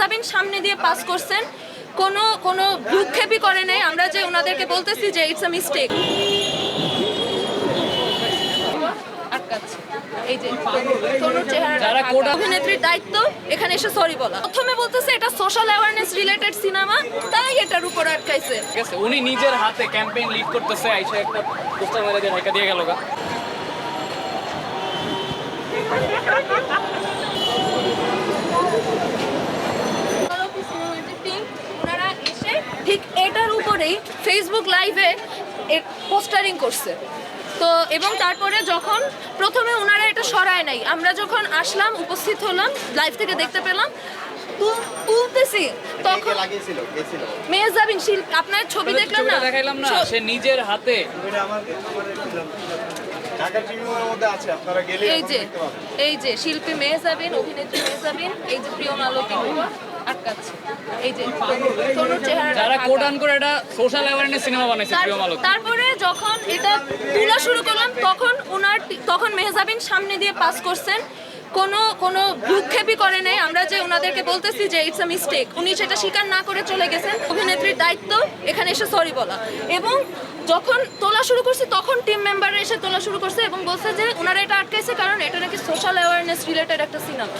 মেহজাবিন সামনে দিয়ে পাস করছেন। কোনো কোনো ভ্রুক্ষেপই করে নাই। আমরা যে ওনাদেরকে বলতেছি যে ইটস আ মিস্টেক এই যে যারা অভিনেত্রীর দায়িত্ব এখানে এসে সরি বলা। প্রথমে বলতেছে এটা সোশ্যাল অ্যাওয়ারনেস রিলেটেড সিনেমা তাই এটার উপর আটকাইছে। ঠিক আছে উনি নিজের হাতে ক্যাম্পেইন লিড করতেছে আইসা একটা পোস্টার মেরে দিয়ে ঢাকা দিয়ে গেল গা ওনারা এসে ঠিক উপরেই ফেসবুক লাইভে পোস্টারিং করছে। তো এবং তারপরে যখন প্রথমে ওনারা এটা সরায় নাই আমরা যখন আসলাম উপস্থিত হলাম লাইভ থেকে দেখতে পেলাম তুলতেছি তখন মেহজাবিন শিল্প আপনার ছবি দেখলাম না? দেখাইলাম না সে নিজের হাতে। এই যে এই যে শিল্পী মেহজাবিন অভিনেত্রী মেহজাবিন এই যে প্রিয় মালতী আটকাচ্ছে। এই যে চেহারা যারা করে এটা সোশ্যাল অ্যাওয়ারনেস সিনেমা বানাইছে প্রিয় মালক। তারপরে যখন এটা তোলা শুরু করলাম তখন ওনার তখন মেহজাবিন সামনে দিয়ে পাস করছেন। কোনো কোনো ভ্রুক্ষেপই করে নাই। আমরা যে ওনাদেরকে বলতেছি যে ইটস আ মিস্টেক উনি সেটা স্বীকার না করে চলে গেছেন। অভিনেত্রীর দায়িত্ব এখানে এসে সরি বলা। এবং যখন তোলা শুরু করছে তখন টিম মেম্বাররা এসে তোলা শুরু করছে এবং বলছে যে ওনারা এটা আটকাইছে কারণ এটা নাকি সোশ্যাল অ্যাওয়ারনেস রিলেটেড একটা সিনেমা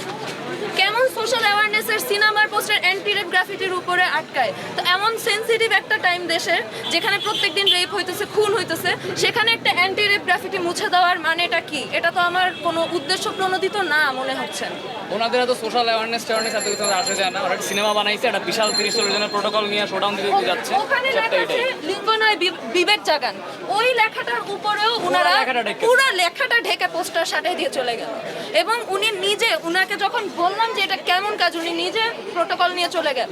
কেমন সোশ্যাল অ্যাওয়ারনেসের সিনেমার পোস্টার অ্যান্টি রেপ গ্রাফিটির উপরে আটকায়। তো এমন সেনসিটিভ একটা টাইম দেশের যেখানে প্রত্যেকদিন রেপ হইতেছে খুন হইতেছে সেখানে একটা অ্যান্টি রেপ গ্রাফিটি মুছে দেওয়ার মানেটা কি? এটা তো আমার কোনো উদ্দেশ্য প্রণোদিত না মনে হচ্ছে। ওনাদের এত সোশ্যাল অ্যাওয়ারনেস ট্যাওয়ারনেস এত কিছু আসে যায় না। ওরা সিনেমা বানাইছে একটা বিশাল তিরিশ চল্লিশ জনের প্রোটোকল নিয়ে শোডাউন দিতে যাচ্ছে। ওখানে লিঙ্গ নয় বিবেক জাগান। ওই লেখাটার উপরেও উনারা পুরো লেখাটা ঢেকে পোস্টার সাটাই দিয়ে চলে গেল। এবং উনি নিজে উনাকে যখন বললাম যে এটা কেমন কাজ উনি নিজে প্রোটোকল নিয়ে চলে গেল।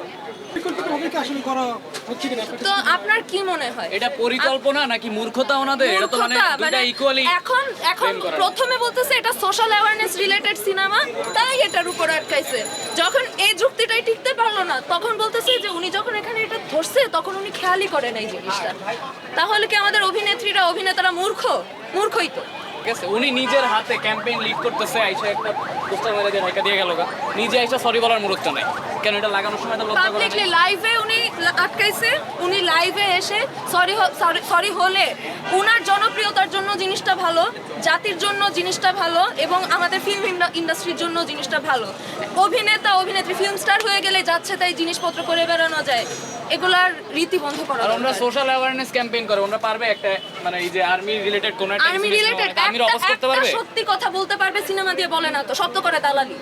তো আপনার কি মনে হয়? এটা পরিকল্পনা নাকি মূর্খতা ওনাদের? এটা তো মানে মানে ইকুয়ালি এখন এখন প্রথমে বলতেছে এটা সোশ্যাল অ্যাওয়ারনেস রিলেটেড সিনেমা তাই এটার উপর আটকাইছে। যখন এই যুক্তিটাই টিকতে পারল না, তখন বলতেছে যে উনি যখন এখানে এটা ধরছে, তখন উনি খেয়ালই করেন এই জিনিসটা। তাহলে কি আমাদের অভিনেত্রীরা, অভিনেতারা মূর্খ? মূর্খই তো। আছে উনি নিজের হাতে ক্যাম্পেইন লিড করতেছে, আইসা একটা পোস্টার মেরে দিয়ে ঢাকা দিয়ে গেল নিজে আইসা সরি বলার মুরুত্ব নাই। কেন এটা লাগানোর সময় তো লজ্জা করে পাবলিকলি লাইভে উনি আটকাইছে উনি লাইভে এসে সরি সরি হলে উনার জনপ্রিয়তার জন্য জিনিসটা ভালো জাতির জন্য জিনিসটা ভালো এবং আমাদের ফিল্ম ইন্ডাস্ট্রির জন্য জিনিসটা ভালো। অভিনেতা অভিনেত্রী ফিল্ম স্টার হয়ে গেলে যাচ্ছে তাই জিনিসপত্র করে বেড়ানো যায়। এগুলার রীতি বন্ধ করা আর আমরা সোশ্যাল অ্যাওয়ারনেস ক্যাম্পেইন করে আমরা পারবে একটা মানে এই যে আর্মি রিলেটেড কোন একটা আর্মি রিলেটেড আর্মির অফিস করতে পারবে? সত্যি কথা বলতে পারবে সিনেমা দিয়ে বলে না তো শব্দ করে দালালি।